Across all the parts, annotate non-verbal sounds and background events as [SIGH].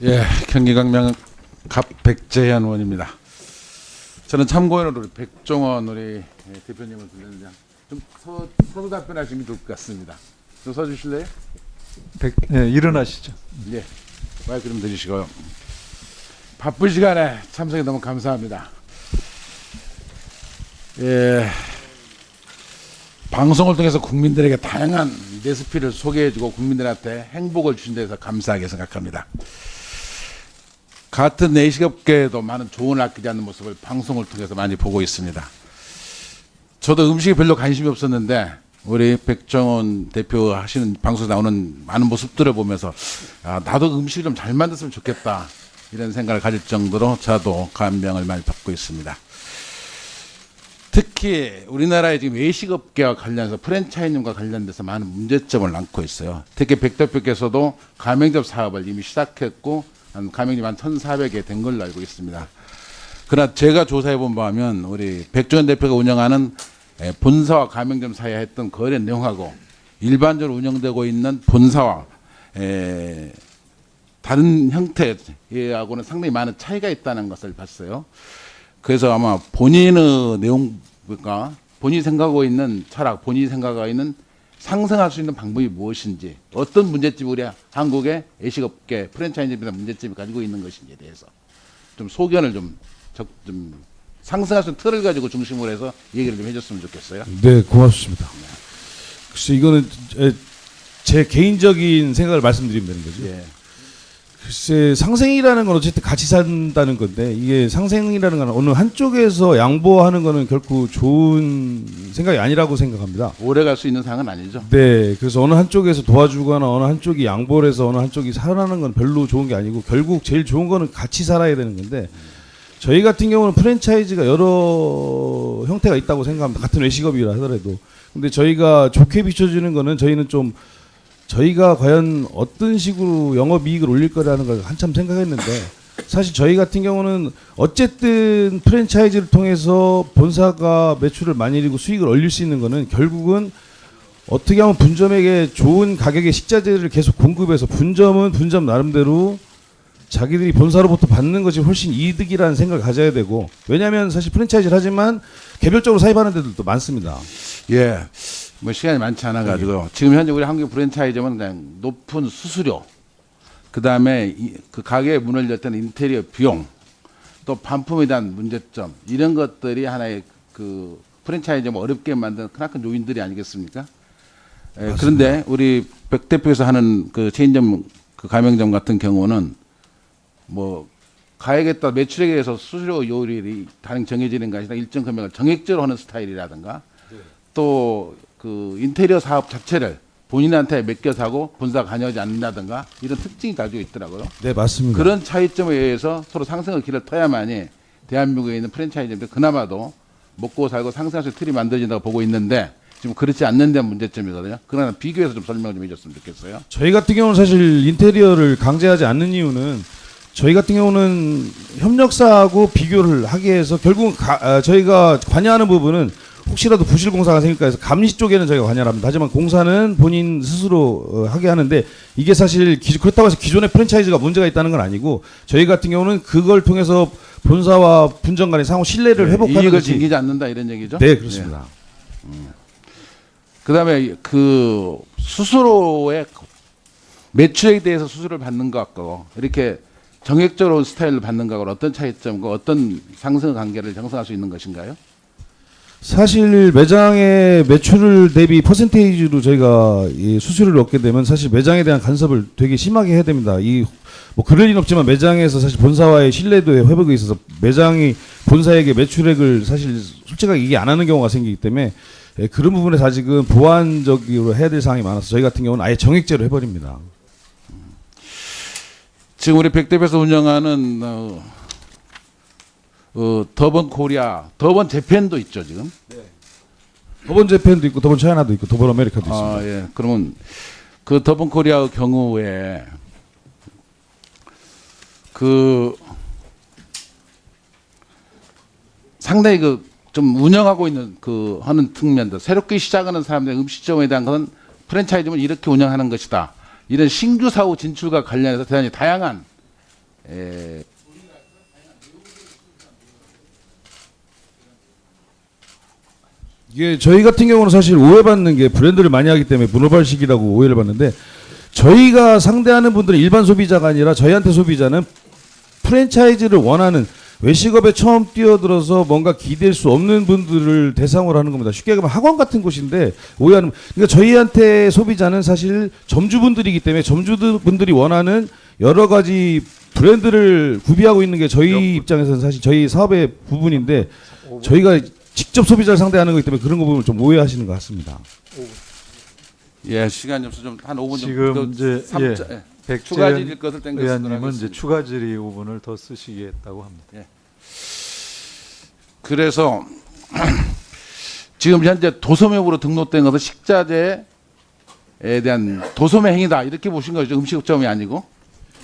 예, 경기 강명 갑 백재현 의원입니다. 저는 참고인으로 우리 백종원 우리 예, 대표님을 들렸는데 좀 서, 서서 답변하시면 좋을 것 같습니다. 좀 서주실래요? 백, 네, 일어나시죠. 예, 마이크 좀 드리시고요. 바쁜 시간에 참석해 너무 감사합니다. 예, 방송을 통해서 국민들에게 다양한 레시피를 소개해주고 국민들한테 행복을 주신 데서 감사하게 생각합니다. 같은 내식업계에도 많은 조언을 아끼지 않는 모습을 방송을 통해서 많이 보고 있습니다. 저도 음식에 별로 관심이 없었는데 우리 백정원 대표 하시는 방송에 나오는 많은 모습들을 보면서 아, 나도 음식을 좀 잘 만들었으면 좋겠다 이런 생각을 가질 정도로 저도 감명을 많이 받고 있습니다. 특히 우리나라의 지금 외식업계와 관련해서 프랜차이즈과 관련돼서 많은 문제점을 안고 있어요. 특히 백 대표께서도 가맹점 사업을 이미 시작했고 한 가맹점 한 1,400개 된 걸로 알고 있습니다. 그러나 제가 조사해 본 바하면 우리 백종원 대표가 운영하는 에, 본사와 가맹점 사이에 했던 거래 내용하고 일반적으로 운영되고 있는 본사와 에, 다른 형태하고는 상당히 많은 차이가 있다는 것을 봤어요. 그래서 아마 본인의 내용과 본인이 생각하고 있는 철학, 본인이 생각하고 있는 상승할 수 있는 방법이 무엇인지, 어떤 문제점이 우리 한국의 외식업계 프랜차이즈비나 문제점이 가지고 있는 것인지에 대해서 좀 소견을 좀, 적, 좀 상승할 수 있는 틀을 가지고 중심으로 해서 얘기를 좀 해줬으면 좋겠어요. 네, 고맙습니다. 글쎄 이거는 제, 제 개인적인 생각을 말씀드리면 되는 거죠. 예. 글쎄 상생이라는 건 어쨌든 같이 산다는 건데 이게 상생이라는 건 어느 한쪽에서 양보하는 거는 결코 좋은 생각이 아니라고 생각합니다. 오래 갈 수 있는 상은 아니죠. 네, 그래서 어느 한쪽에서 도와주거나 어느 한쪽이 양보를 해서 어느 한쪽이 살아나는 건 별로 좋은 게 아니고 결국 제일 좋은 거는 같이 살아야 되는 건데 저희 같은 경우는 프랜차이즈가 여러 형태가 있다고 생각합니다. 같은 외식업이라 하더라도. 근데 저희가 좋게 비춰주는 거는 저희는 좀 저희가 과연 어떤 식으로 영업이익을 올릴 거라는 걸 한참 생각했는데 사실 저희 같은 경우는 어쨌든 프랜차이즈를 통해서 본사가 매출을 많이 일고 수익을 올릴 수 있는 거는 결국은 어떻게 하면 분점에게 좋은 가격의 식자재를 계속 공급해서 분점은 분점 나름대로 자기들이 본사로부터 받는 것이 훨씬 이득이라는 생각을 가져야 되고 왜냐하면 사실 프랜차이즈를 하지만 개별적으로 사입하는 데들도 많습니다. 예. 뭐 시간이 많지 않아 가지고 지금 현재 우리 한국 프랜차이즈는 그냥 높은 수수료 그 다음에 이, 그 가게에 문을 열 때는 인테리어 비용 또 반품에 대한 문제점 이런 것들이 하나의 그 프랜차이즈 뭐 어렵게 만드는 크나큰 요인들이 아니겠습니까? 예, 그런데 우리 백 대표에서 하는 그 체인점 그 가맹점 같은 경우는 뭐 가액에 따라 매출액에 의해서 수수료 요율이 다른 정해지는 것이 아니라 일정 금액을 정액제로 하는 스타일이라든가 또 그 인테리어 사업 자체를 본인한테 맡겨서 하고 본사 관여하지 않는다든가 이런 특징이 가지고 있더라고요. 네 맞습니다. 그런 차이점에 의해서 서로 상승의 길을 터야만이 대한민국에 있는 프랜차이즈들 그나마도 먹고 살고 상승할 수 틀이 만들어진다고 보고 있는데 지금 그렇지 않는 데 문제점이거든요. 그러나 비교해서 좀 설명 좀 해줬으면 좋겠어요. 저희 같은 경우는 사실 인테리어를 강제하지 않는 이유는 저희 같은 경우는 협력사하고 비교를 하게 해서 결국 가, 아, 저희가 관여하는 부분은 혹시라도 부실 공사가 생길까 해서 감시 쪽에는 저희가 관여를 합니다. 하지만 공사는 본인 스스로 어, 하게 하는데 이게 사실 기, 그렇다고 해서 기존의 프랜차이즈가 문제가 있다는 건 아니고 저희 같은 경우는 그걸 통해서 본사와 분점 간의 상호 신뢰를 회복하는 네, 이익을 것이 챙기지 않는다 이런 얘기죠. 네 그렇습니다. 그다음에 그 수수료의 매출에 대해서 수수료를 받는 것과 이렇게 정액적으로 스타일을 받는 것과 어떤 차이점과 어떤 상승 관계를 형성할 수 있는 것인가요? 사실 매장의 매출을 대비 퍼센테이지로 저희가 이 수수료를 얻게 되면 사실 매장에 대한 간섭을 되게 심하게 해야 됩니다. 이 뭐 그럴 리는 없지만 매장에서 사실 본사와의 신뢰도의 회복에 있어서 매장이 본사에게 매출액을 사실 솔직하게 얘기 안 하는 경우가 생기기 때문에 예, 그런 부분에서 아직은 보완적으로 해야 될 사항이 많아서 저희 같은 경우는 아예 정액제로 해버립니다. 지금 우리 백대에서 운영하는 어, 어, 더번 코리아, 더번 재팬도 있죠 지금. 더번 재팬도 있고 더번 차이나도 있고 더번 아메리카도 있습니다. 아, 예. 그러면 그 더번 코리아 경우에 그 상당히 그 좀 운영하고 있는 그 하는 측면도 새롭게 시작하는 사람들의 음식점에 대한 것은 프랜차이즈는 이렇게 운영하는 것이다. 이런 신규 사후 진출과 관련해서 대단히 다양한 에, 이게 저희 같은 경우는 사실 오해받는 게 브랜드를 많이 하기 때문에 문어발식이라고 오해를 받는데 저희가 상대하는 분들은 일반 소비자가 아니라 저희한테 소비자는 프랜차이즈를 원하는 외식업에 처음 뛰어들어서 뭔가 기댈 수 없는 분들을 대상으로 하는 겁니다. 쉽게 말하면 학원 같은 곳인데 오해하는 그러니까 저희한테 소비자는 사실 점주분들이기 때문에 점주분들이 원하는 여러 가지 브랜드를 구비하고 있는 게 저희 입장에서는 사실 저희 사업의 부분인데 저희가 직접 소비자를 상대하는 거기 때문에 그런 거 보면 좀 오해하시는 것 같습니다. 예 시간이 없어 좀한 5분 지금 좀 이제 삼- 예, 예, 추가 질의 백재현 것을 땡겨 쓰도록 의원님은 이제 하겠습니다. 추가 질의 5분을 더 쓰시겠다고 합니다. 그래서 [CLEARS THROAT] 지금 현재 도소매업으로 등록된 것은 식자재에 대한 도소매 행위다. 이렇게 보신 거죠. 음식점이 아니고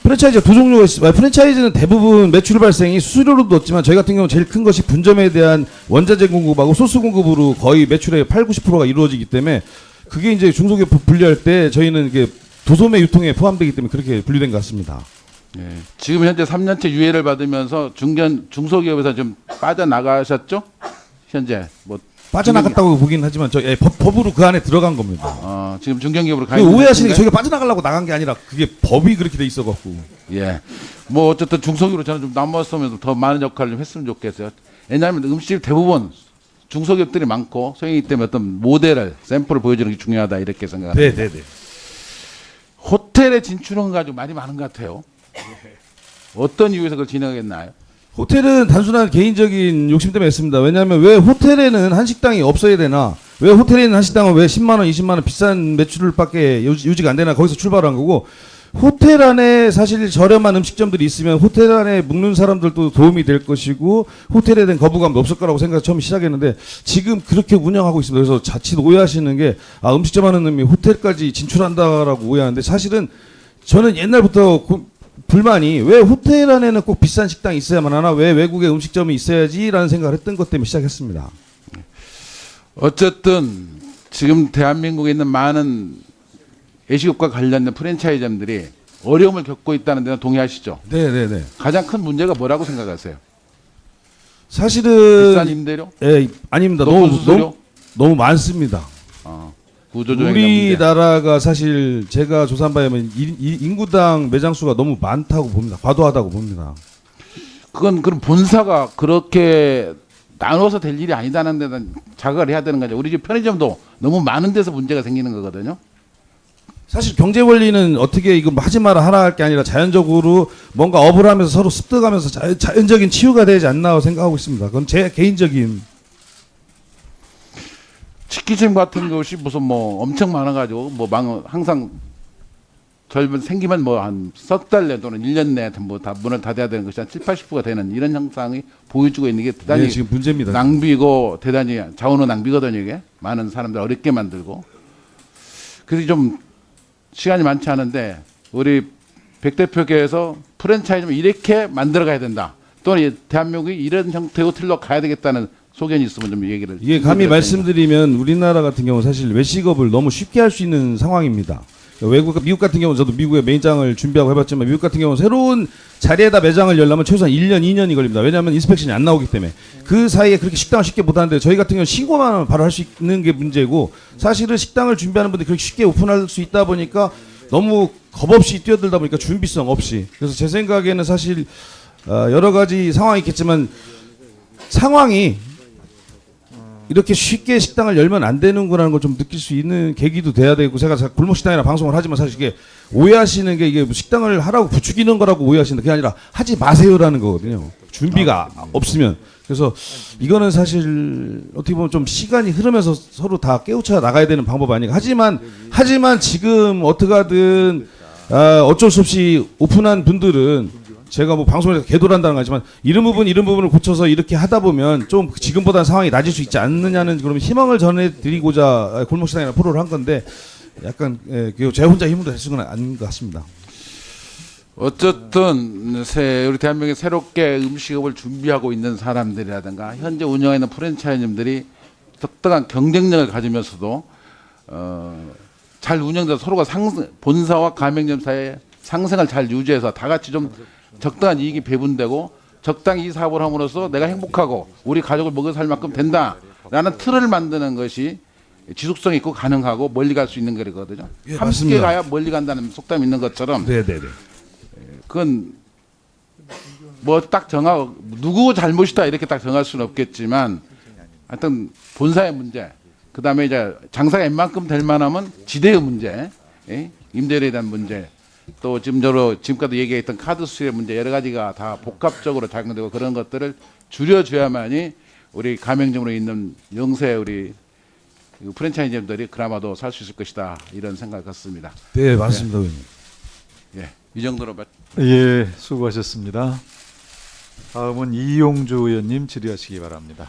프랜차이즈가 두 종류가 있습니다. 프랜차이즈는 대부분 매출 발생이 수수료로도 넣지만 저희 같은 경우는 제일 큰 것이 분점에 대한 원자재 공급하고 소스 공급으로 거의 매출의 8, 90%가 이루어지기 때문에 그게 이제 중소기업 분리할 때 저희는 이게 도소매 유통에 포함되기 때문에 그렇게 분리된 것 같습니다. 예. 지금 현재 3년째 유예를 받으면서 중견 중소기업에서 좀 빠져나가셨죠 현재 뭐 빠져나갔다고 보긴 하지만 저 예, 법, 법으로 그 안에 들어간 겁니다. 어, 지금 중견기업으로 가 있는 오해하시는 게? 저희가 빠져나가려고 나간 게 아니라 그게 법이 그렇게 돼 있어갖고 예. 뭐 어쨌든 중소기업으로 저는 좀 남았으면 더 많은 역할을 좀 했으면 좋겠어요. 왜냐하면 음식 대부분 중소기업들이 많고 소행이기 때문에 어떤 모델을 샘플을 보여주는 게 중요하다 이렇게 생각합니다. 네네네. 호텔에 진출한 거 가지고 말이 많은 것 같아요. 어떤 이유에서 그걸 진행하겠나요? 호텔은 단순한 개인적인 욕심 때문에 했습니다. 왜냐하면 왜 호텔에는 한식당이 없어야 되나? 왜 호텔에 있는 한식당은 왜 10만 원, 20만 원 비싼 매출밖에 유지, 유지가 안 되나? 거기서 출발한 거고 호텔 안에 사실 저렴한 음식점들이 있으면 호텔 안에 묵는 사람들도 도움이 될 것이고 호텔에 대한 거부감도 없을 거라고 생각해서 처음 시작했는데 지금 그렇게 운영하고 있습니다. 그래서 자칫 오해하시는 게 아, 음식점 하는 놈이 호텔까지 진출한다라고 오해하는데 사실은 저는 옛날부터 고- 불만이 왜 호텔 안에는 꼭 비싼 식당이 있어야만 하나 왜 외국에 음식점이 있어야지라는 생각을 했던 것 때문에 시작했습니다. 어쨌든 지금 대한민국에 있는 많은 예식업과 관련된 프랜차이즈점들이 어려움을 겪고 있다는 데는 동의하시죠? 네 네 네. 가장 큰 문제가 뭐라고 생각하세요? 비싼 사실은 임대료? 예 아닙니다. 너무? 너무, 너무 많습니다. 어, 구조조정의 문제. 우리나라가 사실 제가 조사한 바에 의하면 인- 이- 인구당 매장 수가 너무 많다고 봅니다. 과도하다고 봅니다. 그건 그럼 본사가 그렇게 나눠서 될 일이 아니다는 데는 자각을 해야 되는 거죠. 우리 집 편의점도 너무 많은 데서 문제가 생기는 거거든요. 사실 경제 원리는 어떻게 이거 하지 마라 하라 할 게 아니라 자연적으로 뭔가 업을 하면서 서로 습득하면서 자, 자연적인 치유가 되지 않나 생각하고 있습니다. 그건 제 개인적인 치킨집 같은 것이 무슨 뭐 엄청 많아가지고 뭐 망, 항상 젊은 생기면 뭐 한 석 달 내 또는 1년 내에 뭐 다 문을 닫아야 되는 것이 한 7, 80%가 되는 이런 현상이 보여주고 있는 게 대단히 네, 지금 문제입니다. 낭비고 대단히 자원의 낭비거든요 이게. 많은 사람들 어렵게 만들고. 그래서 좀 시간이 많지 않은데 우리 백 대표께서 프랜차이즈를 이렇게 만들어가야 된다. 또는 이 대한민국이 이런 형태의 호텔로 가야 되겠다는 소견이 있으면 좀 얘기를 이게 감히. 말씀드리면 우리나라 같은 경우 사실 외식업을 너무 쉽게 할 수 있는 상황입니다. 외국 미국 같은 경우는 저도 미국에 매장을 준비하고 해봤지만 미국 같은 경우는 새로운 자리에다 매장을 열려면 최소한 1년, 2년이 걸립니다. 왜냐하면 인스펙션이 안 나오기 때문에 그 사이에 그렇게 식당을 쉽게 못 하는데 저희 같은 경우 는 신고만 하면 바로 할 수 있는 게 문제고 사실은 식당을 준비하는 분들이 그렇게 쉽게 오픈할 수 있다 보니까 너무 겁 없이 뛰어들다 보니까 준비성 없이 그래서 제 생각에는 사실 어, 여러 가지 상황이 있겠지만 상황이 이렇게 쉽게 식당을 열면 안 되는구나는 걸 좀 느낄 수 있는 계기도 돼야 되고 제가 자- 골목 식당이나 방송을 하지만 사실 이게 오해하시는 게 이게 식당을 하라고 부추기는 거라고 오해하시는데 그게 아니라 하지 마세요라는 거거든요. 준비가 없으면 그래서 이거는 사실 어떻게 보면 좀 시간이 흐르면서 서로 다 깨우쳐 나가야 되는 방법 아닌가. 하지만 하지만 지금 어떻게든 아, 어쩔 수 없이 오픈한 분들은 제가 뭐 방송에서 개돌한다는 거지만 이런 부분 이런 부분을 고쳐서 이렇게 하다 보면 좀 지금보다 상황이 낮을 수 있지 않느냐는 그런 희망을 전해드리고자 골목식당이나 프로를 한 건데 약간 예, 그제 혼자 힘으로 될 수는 아닌 것 같습니다. 어쨌든 새, 우리 대한민국에 새롭게 음식업을 준비하고 있는 사람들이라든가 현재 운영하는 프랜차이즈들이 특별한 경쟁력을 가지면서도 어, 잘 운영돼서 서로가 상승, 본사와 가맹점 사이의 상승을 잘 유지해서 다 같이 좀 적당한 이익이 배분되고 적당히 이 사업을 함으로써 내가 행복하고 우리 가족을 먹여 살 만큼 된다라는 틀을 만드는 것이 지속성 있고 가능하고 멀리 갈 수 있는 거거든요. 예, 함께. 가야 멀리 간다는 속담이 있는 것처럼 네네네. 그건 뭐 딱 정하고 누구 잘못이다 이렇게 딱 정할 수는 없겠지만 하여튼 본사의 문제 그다음에 이제 장사가 웬만큼 될 만하면 지대의 문제 예? 임대료에 대한 문제 또 지금 저로 지금까지 얘기했던 카드 수의 문제 여러 가지가 다 복합적으로 작용되고 그런 것들을 줄여줘야만이 우리 가맹점으로 있는 영세 우리 그 프랜차이즈점들이 그나마도 살 수 있을 것이다 이런 생각을 갖습니다. 네 맞습니다, 의원님. 예, 이 정도로 마- 예, 수고하셨습니다. 다음은 이용주 의원님 질의하시기 바랍니다.